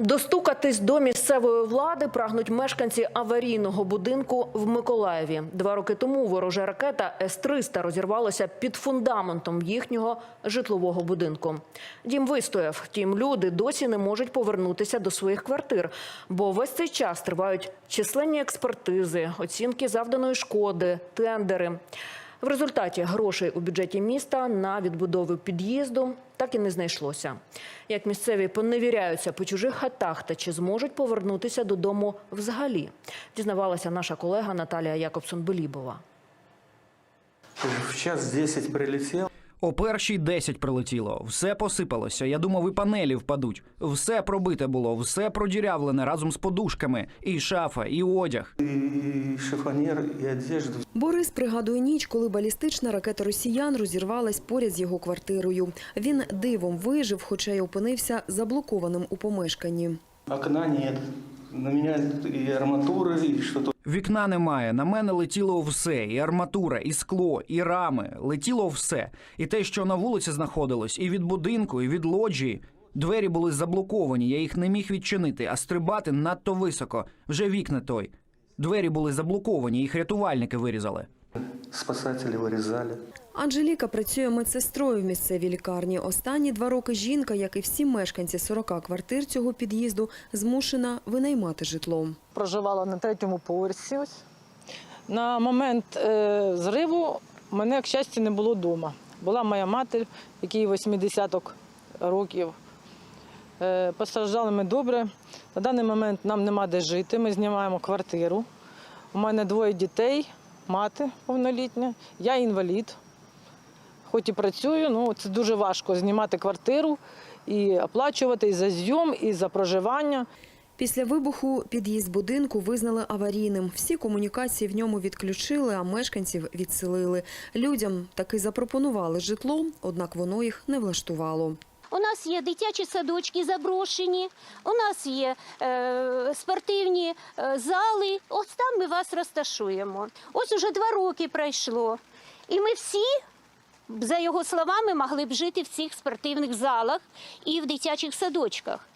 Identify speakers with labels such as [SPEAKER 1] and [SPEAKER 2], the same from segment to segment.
[SPEAKER 1] Достукатись до місцевої влади прагнуть мешканці аварійного будинку в Миколаєві. Два роки тому ворожа ракета С-300 розірвалася під фундаментом їхнього житлового будинку. Дім вистояв. Втім, люди досі не можуть повернутися до своїх квартир, бо весь цей час тривають численні експертизи, оцінки завданої шкоди, тендери. В результаті грошей у бюджеті міста на відбудову під'їзду так і не знайшлося. Як місцеві поневіряються по чужих хатах та чи зможуть повернутися додому взагалі, дізнавалася наша колега Наталія Якобсон-Белібова.
[SPEAKER 2] В час 10 прилетел.
[SPEAKER 3] О першій 10 прилетіло, все посипалося. Я думав, і панелі впадуть. Все пробите було, все продірявлене разом з подушками, і шафа, і одяг.
[SPEAKER 2] И шифонер, и одежду.
[SPEAKER 4] Борис пригадує ніч, коли балістична ракета росіян розірвалась поряд з його квартирою. Він дивом вижив, хоча й опинився заблокованим у помешканні.
[SPEAKER 2] Окна нет. На мене і арматуры, і что-то.
[SPEAKER 3] Вікна немає. На мене летіло все: і арматура, і скло, і рами. Летіло все. І те, що на вулиці знаходилось, і від будинку, і від лоджії. Двері були заблоковані. Я їх не міг відчинити, а стрибати надто високо. Вже вікна той. Двері були заблоковані, їх рятувальники вирізали.
[SPEAKER 2] Спасатели вырезали.
[SPEAKER 4] Анжеліка працює медсестрою в місцевій лікарні. Останні два роки жінка, як і всі мешканці 40 квартир цього під'їзду, змушена винаймати житло.
[SPEAKER 5] проживала на третьому поверсі. Ось. На момент е, зриву мене, к щастю, не було вдома. Була моя мати, якій 80 років. Е, постраждали ми добре. На даний момент нам нема де жити. Ми знімаємо квартиру. У мене двоє дітей, мати повнолітня, я інвалід. Хоч і працюю, ну це дуже важко знімати квартиру і оплачувати і за зйом, і за проживання.
[SPEAKER 4] Після вибуху під'їзд будинку визнали аварійним. Всі комунікації в ньому відключили, а мешканців відселили. Людям таки запропонували житло, однак воно їх не влаштувало.
[SPEAKER 6] У нас є дитячі садочки заброшені, у нас є е, спортивні е, зали. Ось там ми вас розташуємо. Ось уже два роки пройшло. І ми всі, за його словами, могли б жити в цих спортивних залах і в дитячих садочках.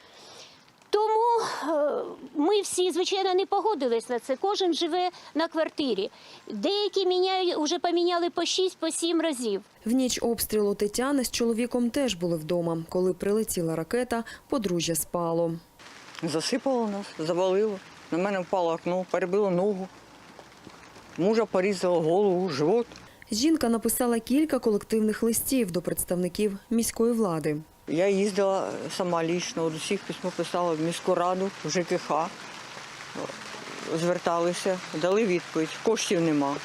[SPEAKER 6] Тому е, ми всі, звичайно, не погодились на це. Кожен живе на квартирі. Деякі міняють, вже поміняли по 6 по 7 разів.
[SPEAKER 4] В ніч обстрілу Тетяни з чоловіком теж були вдома. Коли прилетіла ракета, подружжя спало.
[SPEAKER 7] Засипало нас, завалило. На мене впало окно, перебило ногу. Мужа порізало голову, живот.
[SPEAKER 4] Жінка написала кілька колективних листів до представників міської влади.
[SPEAKER 7] Я їздила сама лічно, до всіх письмо писала в міську раду, в ЖКХ. Зверталися, дали відповідь. Коштів нема.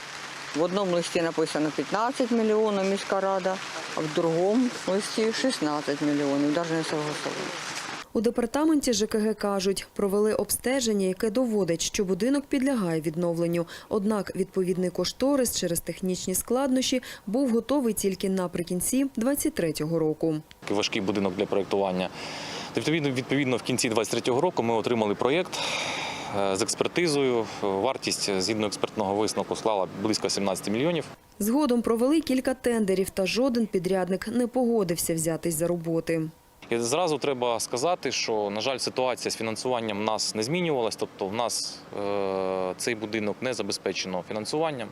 [SPEAKER 7] В одному листі написано 15 мільйонів міська рада, а в другому листі 16 мільйонів, навіть не согласовували.
[SPEAKER 4] У департаменті ЖКГ кажуть, провели обстеження, яке доводить, що будинок підлягає відновленню. Однак відповідний кошторис через технічні складнощі був готовий тільки наприкінці 23-го року.
[SPEAKER 8] важкий будинок для проєктування. Відповідно, відповідно, в кінці 23-го року ми отримали проєкт е, з експертизою. Вартість згідно експертного висновку склала близько 17 мільйонів.
[SPEAKER 4] Згодом провели кілька тендерів, та жоден підрядник не погодився взятись за роботи.
[SPEAKER 8] І зразу треба сказати, що, на жаль, ситуація з фінансуванням в нас не змінювалась. Тобто, в нас е, цей будинок не забезпечено фінансуванням.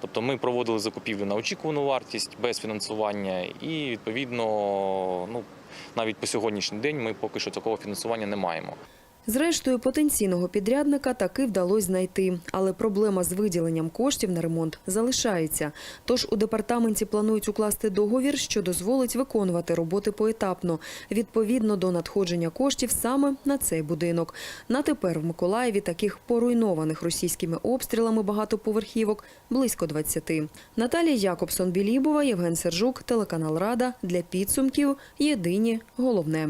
[SPEAKER 8] Тобто, ми проводили закупівлю на очікувану вартість без фінансування, і відповідно, ну навіть по сьогоднішній день ми поки що такого фінансування не маємо.
[SPEAKER 4] Зрештою, потенційного підрядника таки вдалося знайти, але проблема з виділенням коштів на ремонт залишається. Тож у департаменті планують укласти договір, що дозволить виконувати роботи поетапно, відповідно до надходження коштів саме на цей будинок. На тепер в Миколаєві таких поруйнованих російськими обстрілами багатоповерхівок близько 20. Наталія Якобсон-Білібова, Євген Сержук, телеканал Рада для підсумків. Єдині головне.